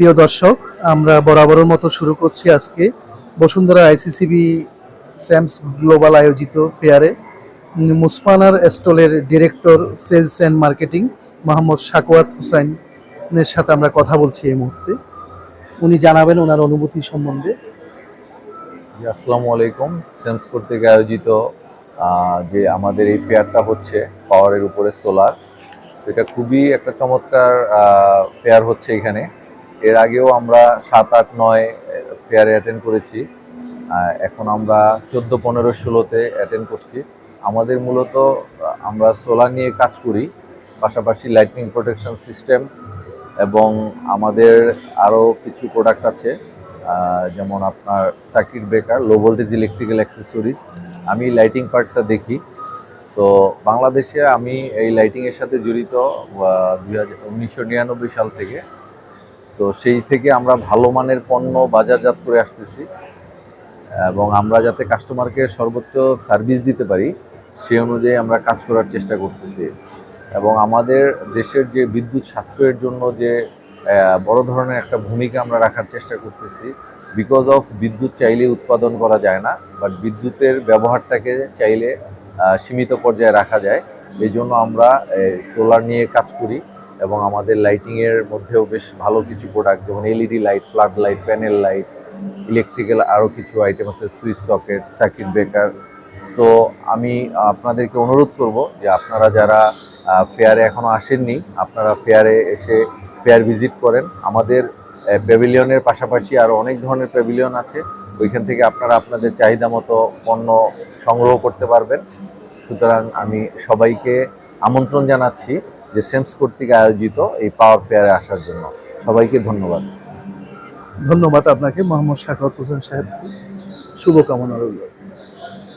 প্রিয় দর্শক, আমরা বরাবরের মতো শুরু করছি আজকে বসুন্ধরা আইসিসিবি স্যামস গ্লোবাল আয়োজিত ফেয়ারে। মুসমানার স্টলের director sales and marketing Mohammad Sakwat হুসাইনের সাথে আমরা কথা বলছি এই মুহূর্তে। উনি জানাবেন ওনার অনুভূতি সম্বন্ধে। আসসালামু আলাইকুম। সেমস কর্তৃক আয়োজিত যে আমাদের এই ফেয়ারটা হচ্ছে পাওয়ারের উপরে সোলার, এটা খুবই একটা চমৎকার ফেয়ার হচ্ছে এখানে। এর আগেও আমরা সাত, আট, নয় ফেয়ারে অ্যাটেন্ড করেছি। এখন আমরা চোদ্দ, পনেরো, ষোলোতে অ্যাটেন্ড করছি। আমাদের মূলত আমরা সোলার নিয়ে কাজ করি, পাশাপাশি লাইটনিং প্রোটেকশন সিস্টেম এবং আমাদের আরও কিছু প্রোডাক্ট আছে যেমন আপনার circuit breaker low voltage electrical accessories আমি লাইটিং পার্টটা দেখি। তো বাংলাদেশে আমি এই লাইটিংয়ের সাথে জড়িত দুই হাজার উনিশশো নিরানব্বই সাল থেকে তো সেই থেকে আমরা ভালো মানের পণ্য বাজারজাত করে আসতেছি এবং আমরা যাতে কাস্টমারকে সর্বোচ্চ সার্ভিস দিতে পারি, সে অনুযায়ী আমরা কাজ করার চেষ্টা করতেছি। এবং আমাদের দেশের যে বিদ্যুৎ সাশ্রয়ের জন্য যে বড় ধরনের একটা ভূমিকা আমরা রাখার চেষ্টা করতেছি বিকজ অফ বিদ্যুৎ চাইলে উৎপাদন করা যায় না বাট বিদ্যুতের ব্যবহারটাকে চাইলে সীমিত পর্যায়ে রাখা যায়। এই জন্য আমরা সোলার নিয়ে কাজ করি। এবং আমাদের লাইটিংয়ের মধ্যেও বেশ ভালো কিছু প্রোডাক্ট যেমন LED light flood light panel light electrical আরও কিছু আইটেম আছে switch socket circuit breaker so আমি আপনাদেরকে অনুরোধ করব যে আপনারা যারা ফেয়ারে এখনও আসেননি, আপনারা ফেয়ারে এসে ফেয়ার ভিজিট করেন। আমাদের প্যাভিলিয়নের পাশাপাশি আরও অনেক ধরনের প্যাভিলিয়ন আছে। ওইখান থেকে আপনারা আপনাদের চাহিদা মতো পণ্য সংগ্রহ করতে পারবেন। সুতরাং আমি সবাইকে আমন্ত্রণ জানাচ্ছি। যে সেমস কর্তৃক আয়োজিত এই পাওয়ার ফেয়ারে আসার জন্য। সবাইকে ধন্যবাদ। ধন্যবাদ আপনাকে, মোহাম্মদ শাকরত হোসেন সাহেব। শুভকামনা রইল।